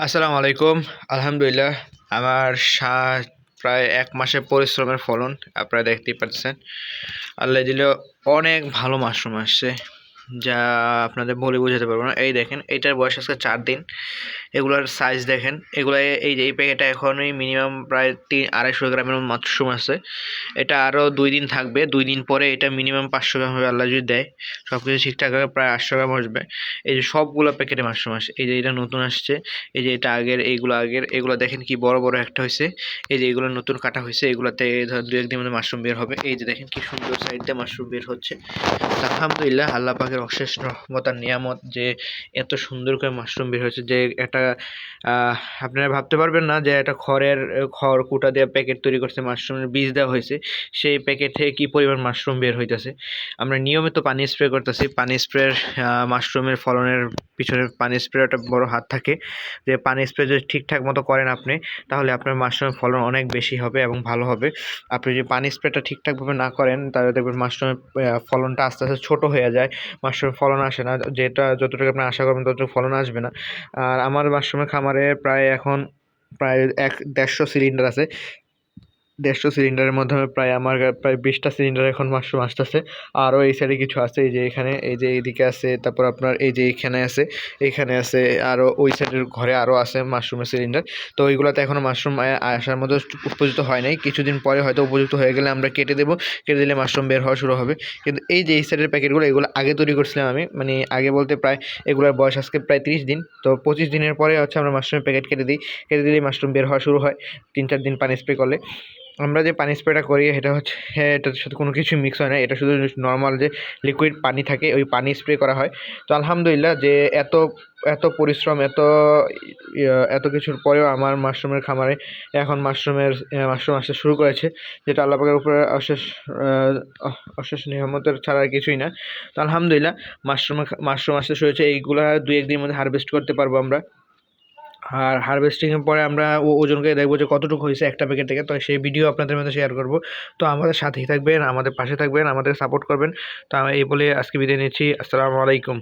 আসসালামু আলাইকুম। আলহামদুলিল্লাহ, আমার সা- প্রায় এক মাসের পরিশ্রমের ফলন আপনারা দেখতেই পাচ্ছেন। আল্লাহ দিলে অনেক ভালো মাশরুম আসছে। যা আপনাদের বলে বোঝাতে পারব না। এই দেখেন, এটার বয়স আজকে চার দিন। এগুলোর সাইজ দেখেন, এগুলো এই যে, এই প্যাকেটটা এখনই মিনিমাম প্রায় তিন, আড়াইশো গ্রামের মাশরুম আছে। এটা আরও দুই দিন থাকবে। দুই দিন পরে এটা মিনিমাম পাঁচশো গ্রাম হবে আল্লাহ যদি দেয়। সব কিছু ঠিকঠাক হবে প্রায় আটশো গ্রাম আসবে। এই যে, সবগুলো প্যাকেটে মাশরুম আসে এই যে, এটা নতুন আসছে। এই যে, এটা আগের, এইগুলো আগের। এগুলো দেখেন কি বড় বড় একটা হয়েছে। এই যে, এগুলো নতুন কাটা হয়েছে। এগুলোতে ধর দু একদিন মধ্যে মাশরুম বের হবে। এই যে, দেখেন কি সুন্দর সাইড দিয়ে মাশরুম বের হচ্ছে। আলহামদুলিল্লাহ, আল্লাহ পাকের অশেষ রহমত আর নিয়ামত যে এত সুন্দর করে মাশরুম বের হয়েছে যে আহ, আপনারা ভাবতে পারবেন না যে একটা খড়ের খড় কুটা দিয়ে প্যাকেট তৈরি করছে মাশরুমের বীজ দেওয়া হয়েছে সেই প্যাকেট থেকে কী পরিমাণ মাশরুম বের হইতেছে? আমরা নিয়মিত পানি স্প্রে করতেছি পানি স্প্রের মাশরুমের ফলনের পিছনে পানি স্প্রে একটা বড় হাত থাকে যে পানি স্প্রে যদি ঠিকঠাক মতো করেন আপনি তাহলে আপনার মাশরুমের ফলন অনেক বেশি হবে এবং ভালো হবে। আপনি যদি পানি স্প্রেটা ঠিকঠাকভাবে না করেন তাহলে দেখবেন মাশরুমের ফলনটা আস্তে আস্তে ছোটো হয়ে যায় মাশরুমের ফলন আসে না, যেটা যতটুকু আপনি আশা করবেন ততটুকু ফলন আসবে না। আর আমার মাশরুমের খামারে প্রায় এখন প্রায় এক দেড়শো সিলিন্ডার আছে। দেড়শো সিলিন্ডারের মাধ্যমে প্রায় আমার প্রায় বিশটা সিলিন্ডার এখন মাশরুম আসতেছে। আরও এই সাইডে কিছু আছে, এই যে এখানে, এই যে এইদিকে আছে, তারপর আপনার এই যে এইখানে আছে এইখানে আছে, আরও ওই সাইডের ঘরে আরও আছে মাশরুমের সিলিন্ডার। তো ওইগুলোতে এখনও মাশরুম আসার মতো উপযুক্ত হয় নাই। কিছুদিন পরে হয়তো উপযুক্ত হয়ে গেলে আমরা কেটে দেবো, কেটে দিলে মাশরুম বের হওয়া শুরু হবে। কিন্তু এই যে এই সাইডের প্যাকেটগুলো, এগুলো আগে তৈরি করছিলাম আমি। মানে আগে বলতে প্রায় এগুলোর বয়স আজকে প্রায় তিরিশ দিন। তো পঁচিশ দিনের পরে হচ্ছে আমরা মাশরুমের প্যাকেট কেটে দিই। কেটে দিলেই মাশরুম বের হওয়া শুরু হয়, তিন চার দিন পানি স্প্রে করলে। আমরা যে পানি স্প্রেটা করি, এটা হচ্ছে হ্যাঁ এটার সাথে কোনো কিছু মিক্স হয় না। এটা শুধু নর্মাল যে লিকুইড পানি থাকে, ওই পানি স্প্রে করা হয়। তো আলহামদুলিল্লাহ যে এত এত পরিশ্রম, এত এত কিছুর পরেও আমার মাশরুমের খামারে এখন মাশরুমের মাশরুম আসতে শুরু করেছে, যেটা আল্লাহ পাকের উপরে অশেষ অশেষ নিয়ামতের ছাড়া আর কিছুই না। তো আলহামদুলিল্লাহ মাশরুম মাশরুম আসতে শুরু হয়েছে। এইগুলা দুই একদিনের মধ্যে হারভেস্ট করতে পারব আমরা। আর হারভেস্টিংয়ের পরে আমরা ওজন করে দেখব যে কতটুকু হয়েছে একটা প্যাকেট থেকে। তো সেই ভিডিও আপনাদের মধ্যে শেয়ার করব। তো আমাদের সাথেই থাকবেন, আমাদের পাশে থাকবেন, আমাদের সাপোর্ট করবেন। তো আমি এই বলে আজকে বিদায় নিচ্ছি। আসসালামু আলাইকুম।